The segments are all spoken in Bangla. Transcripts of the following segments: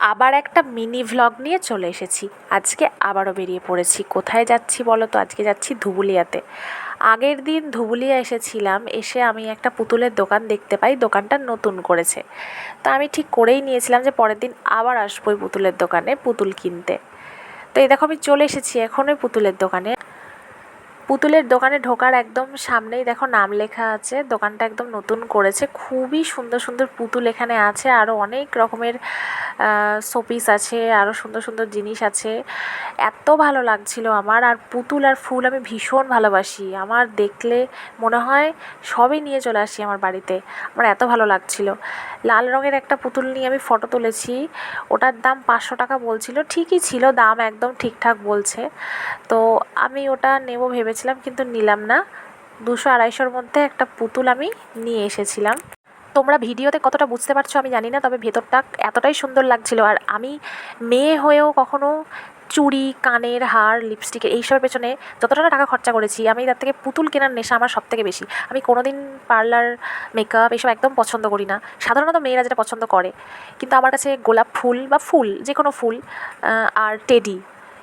আবার একটা মিনি ভ্লগ নিয়ে চলে এসেছি। আজকে আবারও বেরিয়ে পড়েছি। কোথায় যাচ্ছি বলো তো? আজকে যাচ্ছি ধুবুলিয়াতে। আগের দিন ধুবুলিয়া এসেছিলাম, এসে আমি একটা পুতুলের দোকান দেখতে পাই, দোকানটা নতুন করেছে। তা আমি ঠিক করেই নিয়েছিলাম যে পরের দিন আবার আসব ওই পুতুলের দোকানে পুতুল কিনতে। তো এই দেখো আমি চলে এসেছি এখন ওই পুতুলের দোকানে। পুতুলের দোকানে ঢোকার একদম সামনেই দেখো নাম লেখা আছে, দোকানটা একদম নতুন করেছে। খুবই সুন্দর সুন্দর পুতুল এখানে আছে আরও অনেক রকমের শোপিস আছে আরও সুন্দর সুন্দর জিনিস আছে। এত ভালো লাগছিল আমার, আর পুতুল আর ফুল আমি ভীষণ ভালোবাসি। আমার দেখলে মনে হয় সবই নিয়ে চলে আসি আমার বাড়িতে। আমার এত ভালো লাগছিল। লাল রঙের একটা পুতুল নিয়ে আমি ফটো তুলেছি। ওটার দাম পাঁচশো টাকা বলছিল, ঠিকই ছিল, দাম একদম ঠিকঠাক বলছে। তো আমি ওটা নেব ভেবেছিলাম, কিন্তু নিলাম না। দুশো আড়াইশোর মধ্যে একটা পুতুল আমি নিয়ে এসেছিলাম। তোমরা ভিডিওতে কতটা বুঝতে পারছ আমি জানি না, তবে ভেতরটা এতটাই সুন্দর লাগছিল। আর আমি মেয়ে হয়েও কখনো চুড়ি, কানের হার লিপস্টিকের এইসবের পেছনে যতটা টাকা খরচা করেছি, আমি তার থেকে পুতুল কেনার নেশা আমার সব থেকে বেশি। আমি কোনো দিন পার্লার মেকআপ এইসব একদম পছন্দ করি না। সাধারণত মেয়েরা যেটা পছন্দ করে, কিন্তু আমার কাছে গোলাপ ফুল বা ফুল যে কোনো ফুল আর টেডি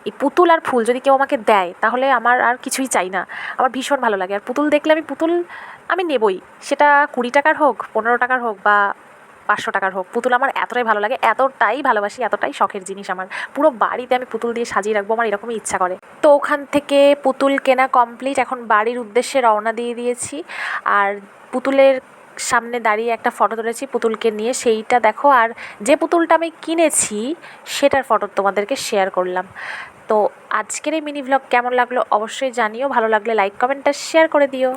এই পুতুল আর ফুল যদি কেউ আমাকে দেয়, তাহলে আমার আর কিছুই চাই না। আমার ভীষণ ভালো লাগে। আর পুতুল দেখলে আমি পুতুল আমি নেবই। সেটা কুড়ি টাকার হোক, পনেরো টাকার হোক বা পাঁচশো টাকার হোক, পুতুল আমার এতটাই ভালো লাগে, এতটাই ভালোবাসি, এতটাই শখের জিনিস আমার। পুরো বাড়িতে আমি পুতুল দিয়ে সাজিয়ে রাখব, আমার এরকমই ইচ্ছা করে। তো ওখান থেকে পুতুল কেনা কমপ্লিট এখন বাড়ির উদ্দেশ্যে রওনা দিয়ে দিয়েছি। আর পুতুলের সামনে দাঁড়িয়ে একটা ফটো তুলেছি পুতুলকে নিয়ে। সেইটা দেখো, আর যে পুতুলটা আমি কিনেছি, সেটার ফটো তোমাদেরকে শেয়ার করলাম। তো আজকের এই মিনি ভ্লগ কেমন লাগল অবশ্যই জানিও, ভালো লাগলে লাইক কমেন্টটা শেয়ার করে দিও।